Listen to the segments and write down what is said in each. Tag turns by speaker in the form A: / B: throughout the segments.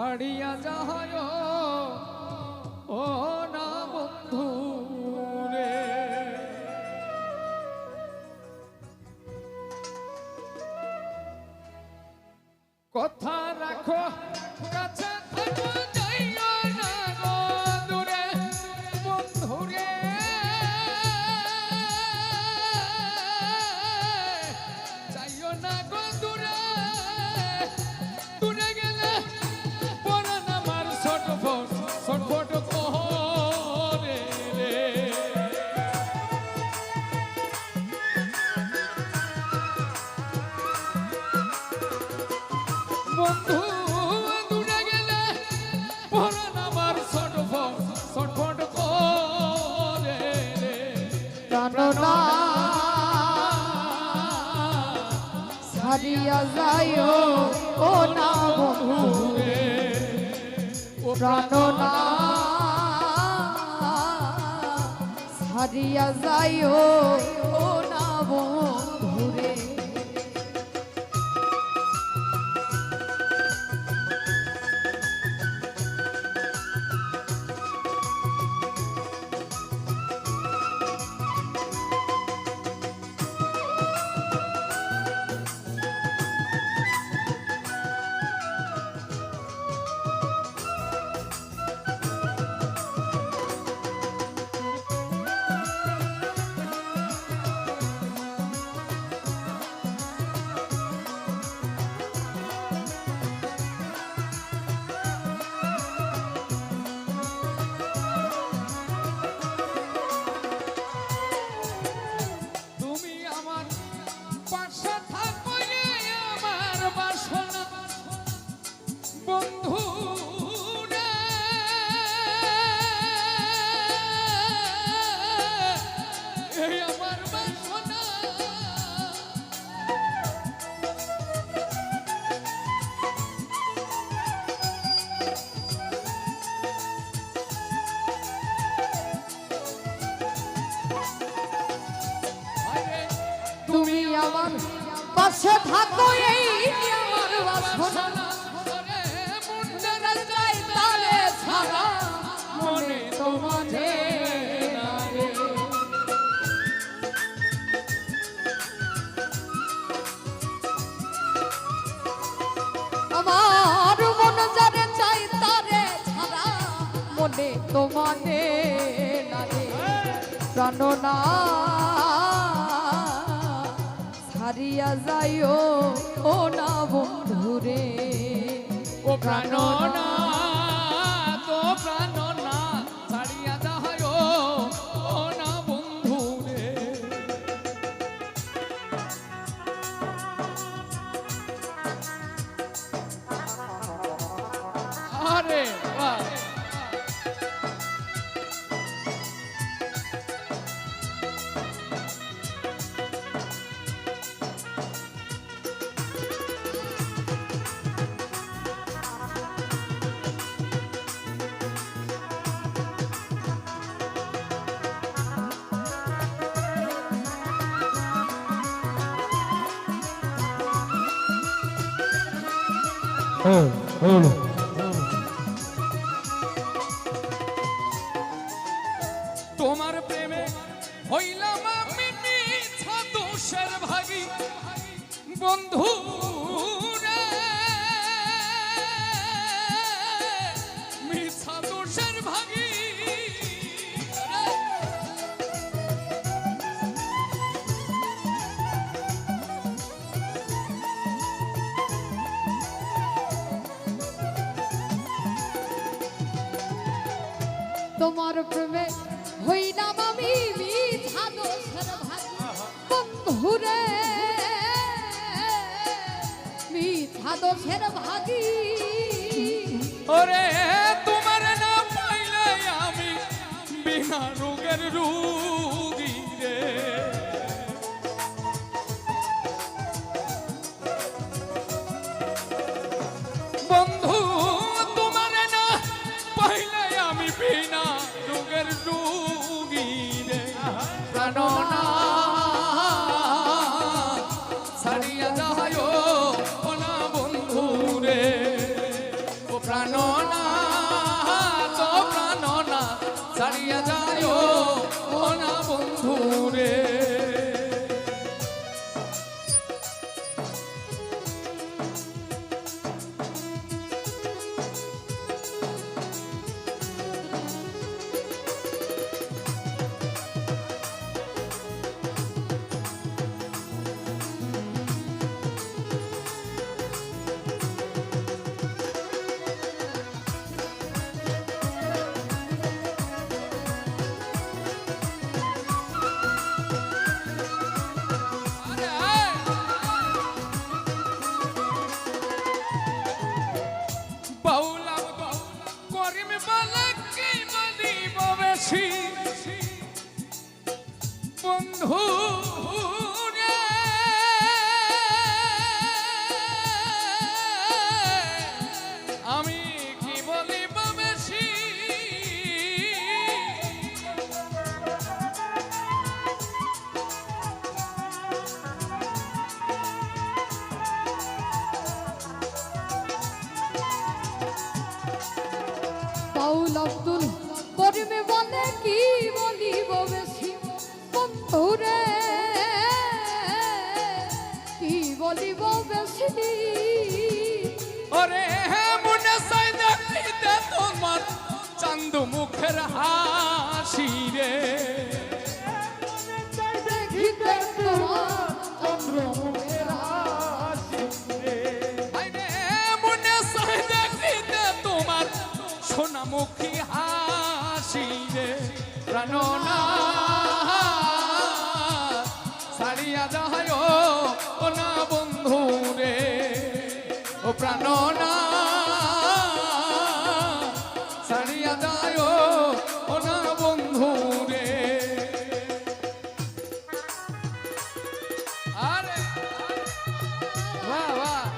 A: ছাড়িয়া যাহায় ও না বন্ধু কথা রাখো।
B: ছাড়িয়া যায় ও না বন্ধু প্রাণনা ছাড়িয়া যায় ও না বন্ধু
A: আমার পাশে থাকো এই আমার বাসনা।
B: বাসনা
A: রে মুন্ডে
B: যাই তালে ছাড়া তোমারে না রে আমার যারে চাই তারে ছাড়া তোমারে প্রাণনা ছাড়িয়া যাইও ও না বন্ধুরে।
A: ও প্রাণ না। তোমার
B: তোমার প্রেমে হইলাম আমি ভাগী বন্ধুরে মিথ্যা দোষের
A: ওরে, তোমার না পাইলে আমি বিনা রোগের রুগী
B: বাউল আব্দুল করিমে বলে কি বলিব বেশি? বন্ধুরে, কি বলিব বেশি?
A: ওরে মনে সাই দেখিতে তোমার চান্দু মুখের হাসি রে? যায় ও না বন্ধু রে, ও প্রাণনা সারিয়া যায় ও না বন্ধু রে। আরে, বাহ বাহ।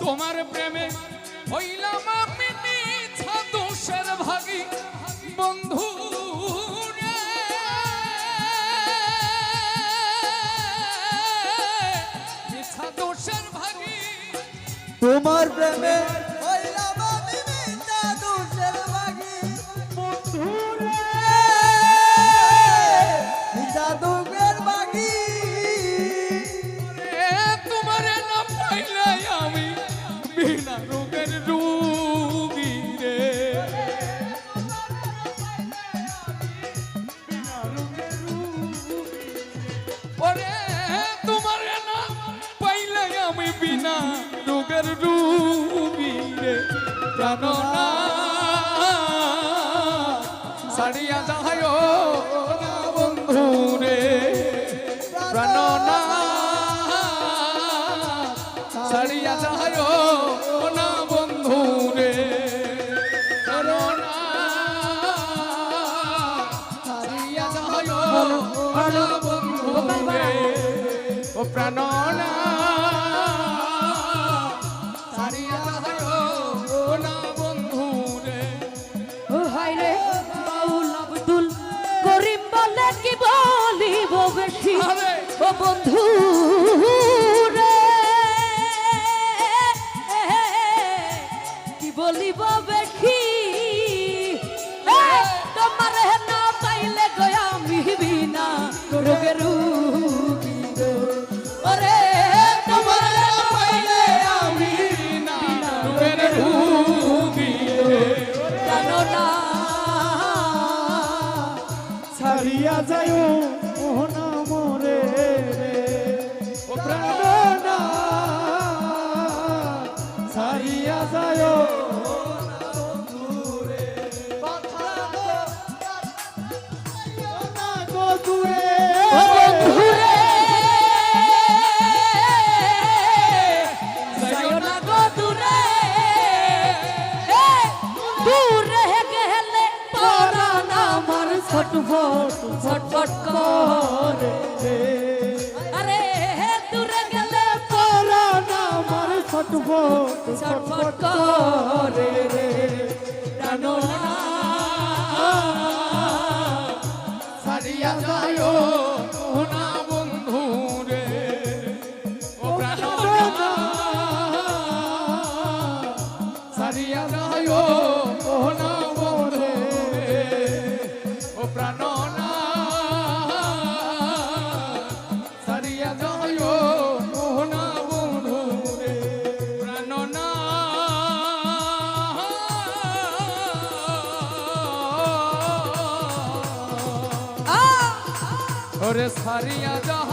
A: তোমার প্রেমে হইলাম আমি মিছা দোষের ভাগী।
C: তোমার
A: যাহায় না বন্ধু রে যাহায় না সারিয়া যাহায় না বন্ধু রে ও প্রাণনা বন্ধু রে।
D: কি বলিব এ, তোমার না পাইলে গয়া মিহিবিনা রোগে রুগী গো। ওরে না
A: না রুগী
D: না ছটফট ছটফট করে। আরে দূরে গেলে করোনা
C: আমার ছটফট
D: ফটফট করে রে। জানো না।
A: সারিয়া যাহায়